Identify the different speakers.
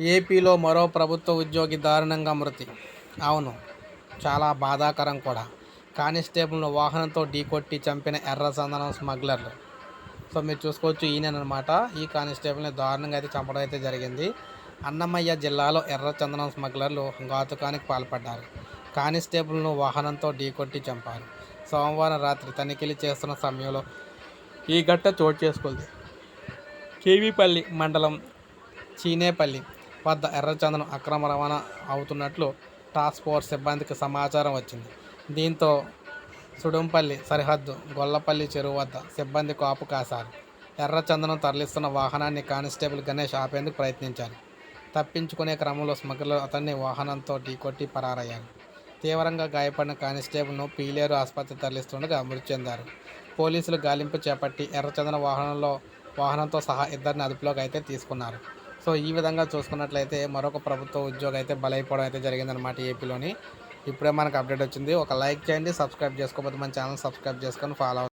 Speaker 1: ఏపీలో మరో ప్రభుత్వ ఉద్యోగి దారుణంగా మృతి. అవును చాలా బాధాకరం కూడా. కానిస్టేబుల్ను వాహనంతో ఢీకొట్టి చంపిన ఎర్ర చందనం స్మగ్లర్లు. సో మీరు చూసుకోవచ్చు ఈయననమాట. ఈ కానిస్టేబుల్ని దారుణంగా అయితే చంపడం అయితే జరిగింది. అన్నమయ్య జిల్లాలో ఎర్ర చందనం స్మగ్లర్లు ఘాతుకానికి పాల్పడ్డారు. కానిస్టేబుల్ను వాహనంతో ఢీకొట్టి చంపారు. సోమవారం రాత్రి తనిఖీలు చేస్తున్న సమయంలో ఈ ఘట్ట చోటు చేసుకుంది. కేవీపల్లి మండలం చీనేపల్లి వద్ద ఎర్రచందనం అక్రమ రవాణా అవుతున్నట్లు టాస్క్ ఫోర్స్ సిబ్బందికి సమాచారం వచ్చింది. దీంతో సుడుంపల్లి సరిహద్దు గొల్లపల్లి చెరువు వద్ద సిబ్బంది కాపు కాశారు. ఎర్రచందనం తరలిస్తున్న వాహనాన్ని కానిస్టేబుల్ గణేష్ ఆపేందుకు ప్రయత్నించారు. తప్పించుకునే క్రమంలో స్మగ్లర్ అతన్ని వాహనంతో ఢీకొట్టి పరారయ్యారు. తీవ్రంగా గాయపడిన కానిస్టేబుల్ను పీలేరు ఆసుపత్రి తరలిస్తుండగా మృతి చెందారు. పోలీసులు గాలింపు చేపట్టి ఎర్రచందన వాహనంలో వాహనంతో సహా ఇద్దరిని అదుపులోకి అయితే తీసుకున్నారు. సో ఈ విధంగా చూసుకున్నట్లయితే మరొక ప్రభుత్వ ఉద్యోగం అయితే బలైపోవడం అయితే జరిగిందనమాట ఏపీలోని. ఇప్పుడే మనకు అప్డేట్ వచ్చింది. ఒక లైక్ చేయండి సబ్స్క్రైబ్ చేసుకోకపోతే మన ఛానల్ సబ్స్క్రైబ్ చేసుకొని ఫాలో